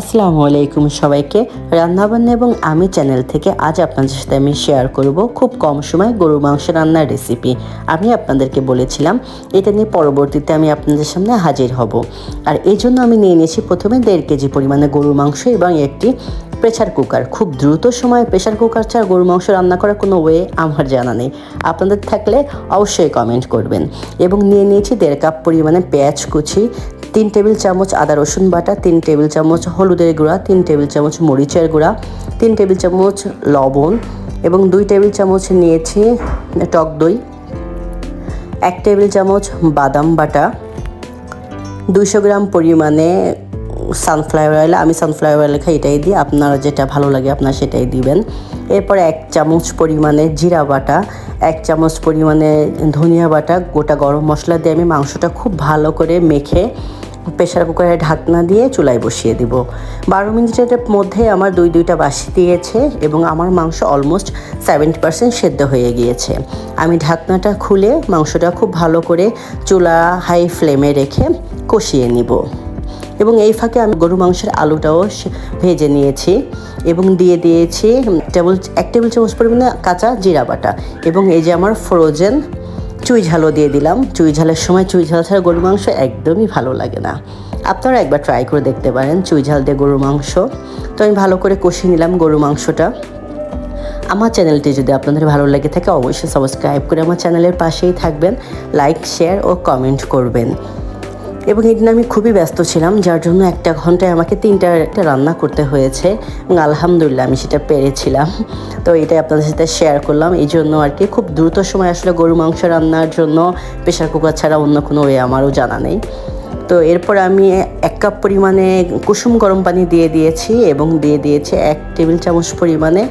আসসালামু আলাইকুম সবাইকে। রান্নাবান্না এবং আমি চ্যানেল থেকে আজ আপনাদের সাথে আমি শেয়ার করব খুব কম সময় গরুর মাংস রান্নার রেসিপি আমি আপনাদেরকে বলেছিলাম, এটা নিয়ে পরবর্তীতে আমি আপনাদের সামনে হাজির হব। আর এই জন্য আমি নিয়ে নিয়েছি প্রথমে দেড় কেজি পরিমাণে গরুর মাংস এবং একটি প্রেশার কুকার খুব দ্রুত সময়ে প্রেশার কুকার ছাড়া গরুর মাংস রান্না করার কোনো ওয়ে আমার জানা নেই। আপনাদের থাকলে অবশ্যই কমেন্ট করবেন। এবং নিয়ে নিয়েছি দেড় কাপ পরিমাণে পেঁয়াজ কুচি তিন টেবিল চামচ আদা রসুন বাটা, তিন টেবিল চামচ হলুদের গুঁড়া, তিন টেবিল চামচ মরিচের গুঁড়া, তিন টেবিল চামচ লবণ এবং দুই টেবিল চামচ নিয়েছি টক দই, এক টেবিল চামচ বাদাম বাটা, দুইশো গ্রাম পরিমাণে সানফ্লাওয়ার অয়েল আমি সানফ্লাওয়ার অয়েল খাই এটাই দিই, আপনারা যেটা ভালো লাগে আপনারা সেটাই দিবেন। এরপরে এক চামচ পরিমাণে জিরা বাটা এক চামচ পরিমাণে ধনিয়া বাটা, গোটা গরম মশলা দিয়ে আমি মাংসটা খুব ভালো করে মেখে প্রেশার কুকারে ঢাকনা দিয়ে চুলায় বসিয়ে দিব। বারো মিনিটের মধ্যে আমার দুই দুইটা বাসি দিয়েছে এবং আমার মাংস অলমোস্ট সেভেন্টি পার্সেন্ট সেদ্ধ হয়ে গিয়েছে। আমি ঢাকনাটা খুলে মাংসটা খুব ভালো করে চুলা হাই ফ্লেমে রেখে কষিয়ে নিব। এবং এই ফাঁকে আমি গরু মাংসের আলুটাও ভেজে নিয়েছি এবং দিয়ে দিয়েছি টেবিল এক টেবিল চামচ পরিমাণে কাঁচা জিরা বাটা এবং এই যে আমার ফ্রোজেন চুই ঝালও দিয়ে দিলাম। চুই ঝালের সময় চুই ঝাল ছাড়া গরুর মাংস একদমই ভালো লাগে না। আপনারা একবার ট্রাই করে দেখতে পারেন চুই ঝাল দিয়ে গরুর মাংস। তো আমি ভালো করে কষিয়ে নিলাম গরুর মাংসটা। আমার চ্যানেলটি যদি আপনাদের ভালো লাগে থাকে, অবশ্যই সাবস্ক্রাইব করে আমার চ্যানেলের পাশেই থাকবেন। লাইক শেয়ার ও কমেন্ট করবেন। এবং এদিন আমি খুবই ব্যস্ত ছিলাম, যার জন্য একটা ঘন্টায় আমাকে তিনটা একটা রান্না করতে হয়েছে এবং আলহামদুলিল্লাহ আমি সেটা পেরেছিলাম। তো এটাই আপনাদের সাথে শেয়ার করলাম। এই জন্য আর কি খুব দ্রুত সময় আসলে গরু মাংস রান্নার জন্য প্রেশার কুকার ছাড়া অন্য কোনো ওয়ে আমারও জানা নেই। তো এরপর আমি এক কাপ পরিমাণে কুসুম গরম পানি দিয়ে দিয়েছি এবং দিয়ে দিয়েছি এক টেবিল চামচ পরিমাণে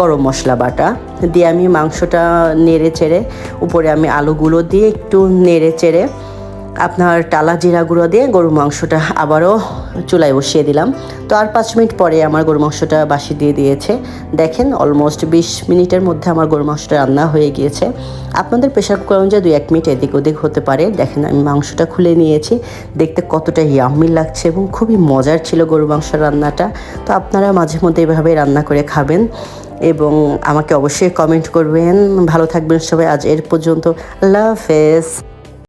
গরম মশলা বাটা। দিয়ে আমি মাংসটা নেড়ে চেড়ে উপরে আমি আলুগুলো দিয়ে একটু নেড়ে চেড়ে আপনার টালা জিরা গুঁড়ো দিয়ে গরুর মাংসটা আবারও চুলায় বসিয়ে দিলাম। তো আর পাঁচ মিনিট পরে আমার গরু মাংসটা বাসি দিয়ে দিয়েছে। দেখেন অলমোস্ট বিশ মিনিটের মধ্যে আমার গরু মাংসটা রান্না হয়ে গিয়েছে। আপনাদের প্রেশার কুকার অনুযায়ী দুই এক মিনিট এদিক ওদিক হতে পারে। দেখেন, আমি মাংসটা খুলে নিয়েছি। দেখতে কতটা ইয়াম্মি লাগছে এবং খুবই মজার ছিল গরু মাংস রান্নাটা। তো আপনারা মাঝে মধ্যে এভাবে রান্না করে খাবেন এবং আমাকে অবশ্যই কমেন্ট করবেন। ভালো থাকবেন সবাই। আজ এর পর্যন্ত। আল্লাহ হাফেজ।